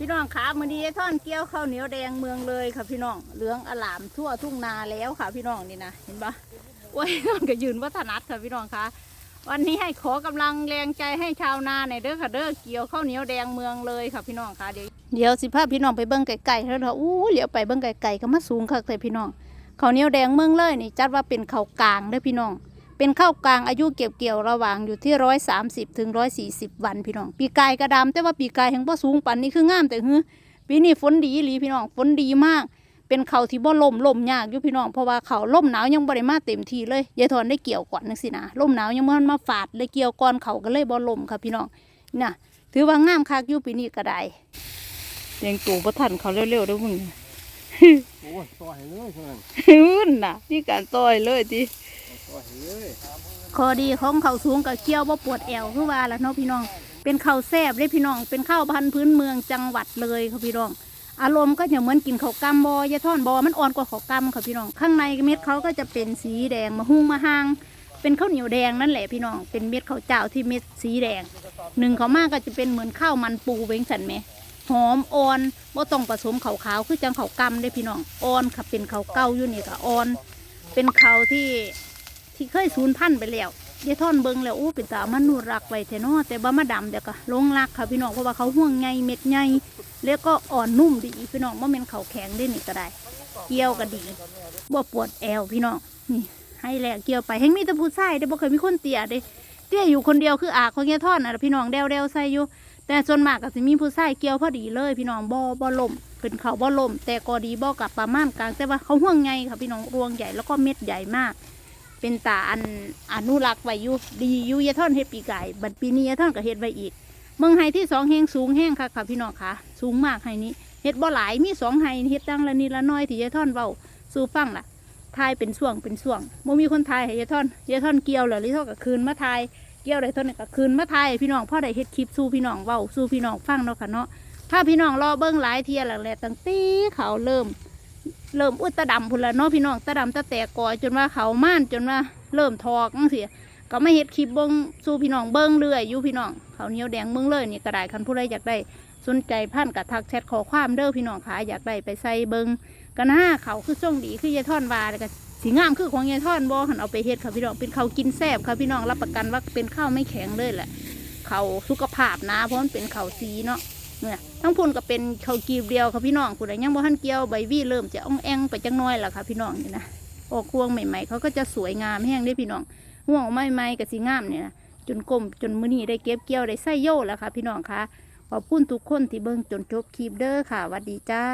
พี่น้องขามือดีท่อนเกี้ยวข้าวเหนียวแดงเมืองเลยค่ะพี่น้องเหลืองอลามทั่วทุ่งนาแล้วค่ะพี่น้องนี่นะเห็นปะโอ้ยน้องก็ยืนวัฒนัดค่ะพี่น้องคะวันนี้ให้ขอกำลังแรงใจให้ชาวนาในเด้อค่ะเด้อเกี่ยวข้าวเหนียวแดงเมืองเลยค่ะพี่น้องคะเดี๋ยวเดี๋ยวสิพาพี่น้องไปเบิ้งไก่ๆเถอะเถอะอู้เหลียวไปเบิ้งไก่ๆก็มาสูงค่ะเลยพี่น้องข้าวเหนียวแดงเมืองเลยนี่จัดว่าเป็นข้าวกลางเด้อพี่น้อง เป็นข้าวกลางอายุเก็บเกี่ยวระหว่างอยู่ที่ร้อยสามสิบถึงร้อยสี่สิบวันพี่น้อง ปีกายกระดำแต่ว่าปีกายแห่งบ่สูงปันนี้คืองามแต่ฮือปีนี้ฝนดีอีหลีพี่น้องฝนดีมาก เป็นเขาวที่บ่ล่มล่มยากอยู่พี่น้องเพราะว่าเขาวล่มหนาวยังบ่ได้มาเต็มทีเลยยายทอนได้เกี่ยวก่อนนังสินะล่มหนาวยังบ่ทันมาฝาดเลยเกี่ยวก่อนเขาก็เลยบ่ล่มค่ะพี่น้องน่ะ ถือว่างามคักอยู่ปีนี้ก็ได้เลี้ยงตู่บ่ทันเขาเร็วๆเด้อมึงโอ้ยต่อให้เลยเท่านั้นหื้นน่ะนี่การต่อยเลยติต่อให้เลย ข้อดีของเขาสูงกับเคี้ยวบ่าปวดแอวคือว่าละเนาะพี่น้อง เป็นข้าวแซ่บเลยพี่น้อง เป็นข้าวพันธุ์พื้นเมืองจังหวัดเลยค่ะพี่น้อง อารมณ์ก็จะเหมือนกินข้าวกำบอยาท่อนบอมันอ่อนกว่าข้าวกำค่ะพี่น้อง ข้างในเม็ดเขาก็จะเป็นสีแดงมาหุ้งมาหางเป็นข้าวเหนียวแดงนั่นแหละพี่น้อง เป็นเม็ดข้าวเจ้าที่เม็ดสีแดง หนึ่งเขามากก็จะเป็นเหมือนข้าวมันปูเวงสันไหมหอมอ่อนบ่าต้องผสมขาวขาวๆคือจังข้าวกำได้พี่น้องอ่อนค่ะเป็นข้าวเก้าอยู่นี่ก็อ่อน เป็นข้าวที่ ที่เคยสูญพันธุ์ไปแล้วยายท่อนเบิงแล้วอู้เป็นตามันนูรักไว้แท้เนาะแต่บ่มาดำเดี๋ยวก็ลงรักค่ะพี่น้องเพราะว่าเขาห่วงใยเม็ดใหญ่แล้วก็อ่อนนุ่มดีพี่น้องบ่แม่นเขาแข็งได้นี่ก็ได้ เกี่ยวก็ดีบ่ปวดแอวพี่น้องนี่ ให้แหลกเกี่ยวไปแห่งมีต่ผู้ชายได้บ่เคยมีคนเตี้ยเด้เตี้ยอยู่คนเดียวคืออาของยายท่อนน่ะพี่น้องเดวเดวใส่อยู่ แต่ส่วนมากก็สิมีผู้ชายเกี่ยวพอดีเลย พี่น้องบ่บ่ล่มเป็นเขาบ่ล่มแต่ก็ดีบ่กับประมาณกลางแต่ว่าเขาห่วงไงค่ะพี่น้องรวงใหญ่แล้วก็เม็ดใหญ่มาก เป็นตาอันอนุรักษ์ไว้อยู่ดีอยู่ยาท่อนเฮ็ดปีไกายบัดปีนี้ยาท่อนก็เฮ็ดไว้อีก เมืองไฮที่สองแห้งสูงแห้งค่ะค่ะพี่น้องค่ะ สูงมากไฮนี้เฮ็ดบ่หลายมีสองไฮเฮ็ดดังละนิดละน้อยที่ยาท่อนเว้าสู่ฟังล่ะทายเป็นช่วงเป็นช่วงบ่มีคนทายให้ยายท่อนยาท่อนเกี่ยวแล้วลิท่อนก็คืนมาทายเกี่ยวได้ท่านี้ก็คืนมาทายพี่น้องพ่อได้เฮ็ดคลิปสู้พี่น้องเว้าสู้พี่น้องฟังเนาะค่ะเนาะถ้าพี่น้องรอเบิ้งหลายเทียแล้วแหละตั้งตีเขาเริ่ม เริ่มอุดตะดำพุ่นละเนาะพี่น้องตะดำตะแตกกอจนว่าเขาม่านจนว่าเริ่มทอกจังซี่ก็ไม่เฮ็ดคลิปเบิ้งสู้พี่น้องเบิ้งเรื่อยอยู่พี่น้องเขาเนียวแดงเบิ้งเลยนี่ก็ได้คันผู้ใดอยากได้สนใจพันกับทักแชทขอความเด้อพี่น้องขาอยากได้ไปใส่เบิ้งกันห้าเขาคือช่วงดีคือยายท่อนวาเลยก็สีงามคือของยายท่อนบ่หันเอาไปเฮ็ดค่ะพี่น้องเป็นเขากินแซ่บค่ะพี่น้องรับประกันว่าเป็นข้าวไม่แข็งเลยแหละเขาสุขภาพนะเพราะมันเป็นเขาสีเนาะ เนี่ยทั้งพุ่นก็เป็นเขากีบเดียวค่ะพี่น้องคุณยังบ่ทันเกี่ยวใบวี่เริ่มจะอ่องแองไปจังน้อยแล้วค่ะพี่น้องนี่นะออกควงใหม่ๆเขาก็จะสวยงามแห้งได้พี่น้องห่วงใหม่ๆกับสีงามเนี่ยนะจนกลมจนมือนี้ได้เก็บเกี่ยวได้ใส่โย่แล้วค่ะพี่น้องคะขอบคุณทุกคนที่เบิ่งจนจบคลิปเด้อค่ะวัสดีจ้า